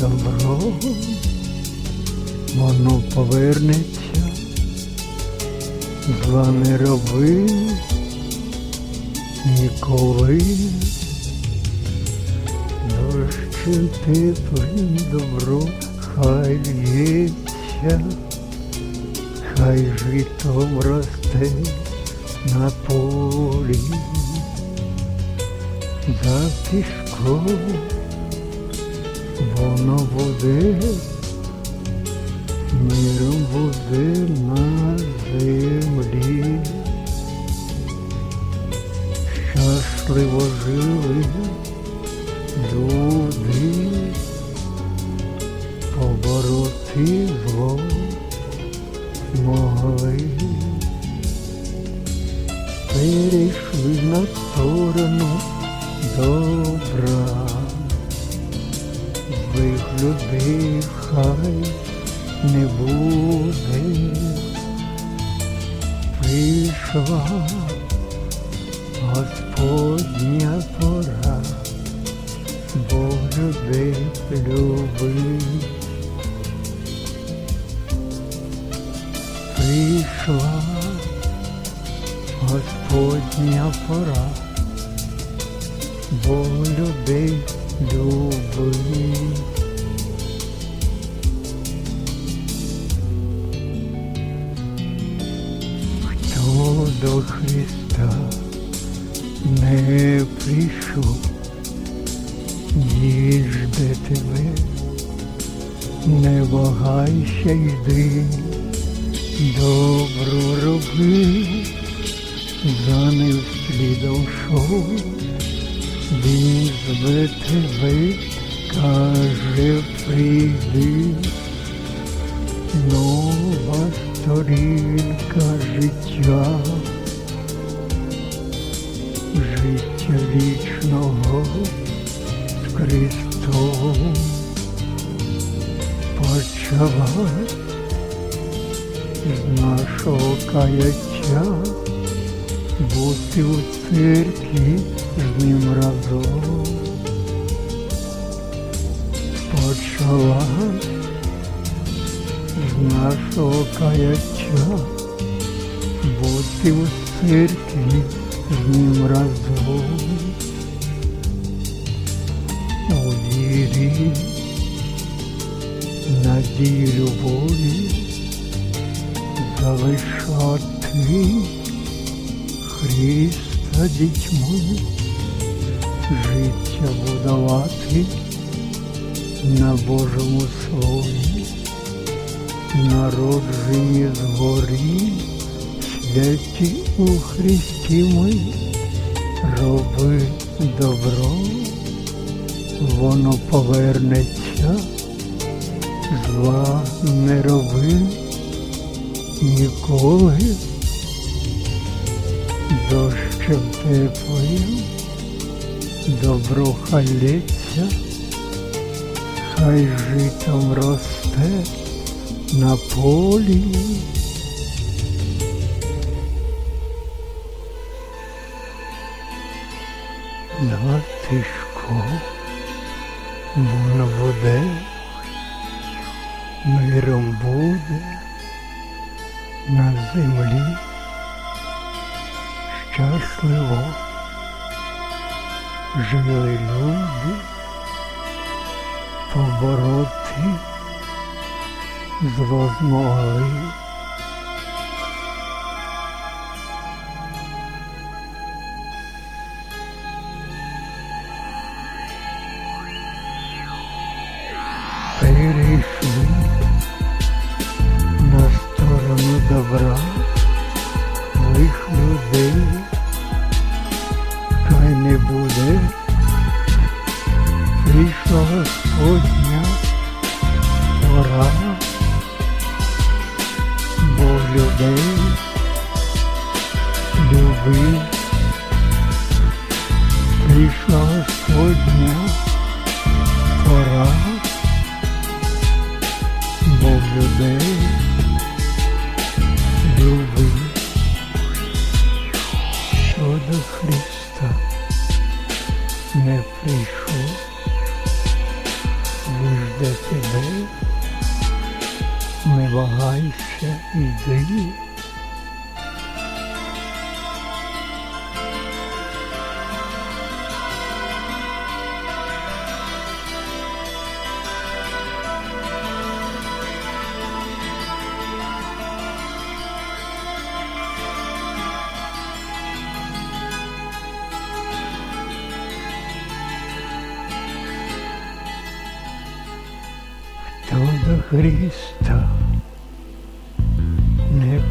добро, воно повернеться, зла не роби. Ніколи. Дощем теплим добро хай лється, хай житом росте на полі. За пішком воно буде, миром буде на землі. Щасливо жили люди, побороти зло могли. Перейшли на сторону добра, злих людей хай не буде, прийшла Господня пора, бо любить. Прийшла Господня пора, бо людей любить. Хто до Христа не прийшов, Він жде тебе, не вагайся, йди, добро роби, за ним слідом шов, тебе, каже, прийди, нова сторінка життя. Життя вічного з Христом почавай з нашого каяття бути у церкві з ним разом. Почалась з нашого каяття бути у церкві з ним разом. У вірі, надії, любові залишати Христа дітьми, життя будувати на Божому слові, народжені згорі, святі у Христі ми, роби добро, воно повернеться, зла не роби ніколи, дощем теплим, добро халється, хай житом росте на полі. На тишку воно буде, миром буде на землі щасливо жили люди, побороти зло змогли. Не буде, прийшла Господня пора, бо людей любив, прийшла Господня пора. Бог людей не вагайся, йди. Хто до Христа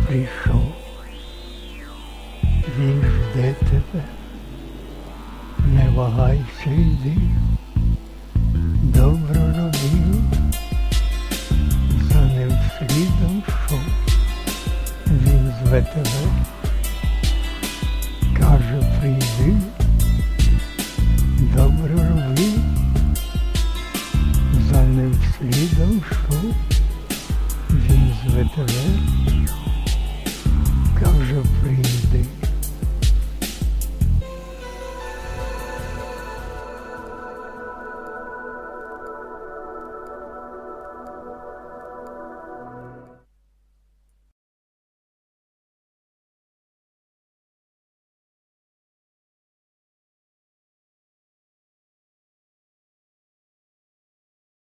прийшов, Він жде тебе, не вагайся, йди, добро робив, за ним слідом шов, він зве тебе